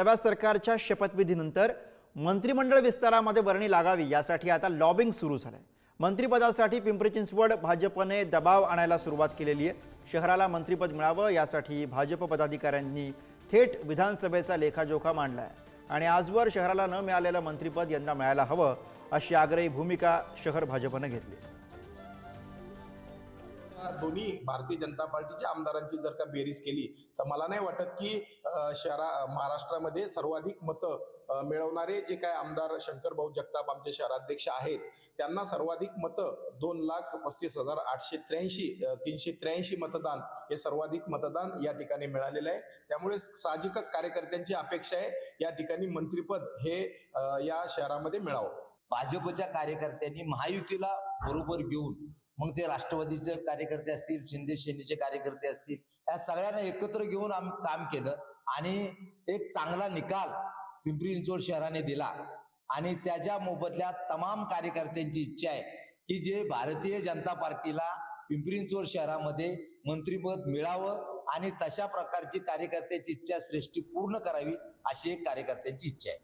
नव्या सरकारच्या शपथविधीनंतर मंत्रिमंडळ विस्तारामध्ये वर्णी लागावी यासाठी आता लॉबिंग सुरू झालंय. मंत्रिपदासाठी पिंपरी चिंचवड भाजपने दबाव आणायला सुरुवात केलेली आहे. शहराला मंत्रिपद मिळावं यासाठी भाजप पदाधिकाऱ्यांनी थेट विधानसभेचा लेखाजोखा मांडला आहे आणि आजवर शहराला न मिळालेलं मंत्रिपद यंदा मिळायला हवं अशी आग्रही भूमिका शहर भाजपनं घेतली आहे. दोन्ही भारतीय जनता पार्टीच्या आमदारांची जर का बेरीज केली तर मला नाही वाटत की शहरा महाराष्ट्रामध्ये सर्वाधिक मतं मिळवणारे जे काय आमदार शंकर भाऊ जगताप आमचे शहराध्यक्ष आहेत त्यांना सर्वाधिक मतं दोन लाख पस्तीस हजार आठशे त्र्याऐंशी तीनशे त्र्याऐंशी मतदान हे सर्वाधिक मतदान या ठिकाणी मिळालेलं आहे. त्यामुळे साहजिकच कार्यकर्त्यांची अपेक्षा आहे या ठिकाणी मंत्रीपद हे या शहरामध्ये मिळावं. भाजपच्या कार्यकर्त्यांनी महायुतीला बरोबर घेऊन मग ते राष्ट्रवादीचे कार्यकर्ते असतील शिंदे सेनेचे कार्यकर्ते असतील या सगळ्यांना एकत्र घेऊन आम काम केलं आणि एक चांगला निकाल पिंपरी चिंचवड शहराने दिला. आणि त्याच्या मोबदल्यात तमाम कार्यकर्त्यांची इच्छा आहे की जे भारतीय जनता पार्टीला पिंपरी चिंचवड शहरामध्ये मंत्रिपद मिळावं आणि तशा प्रकारची कार्यकर्त्याची इच्छा श्रेष्ठी पूर्ण करावी अशी एक कार्यकर्त्यांची इच्छा आहे.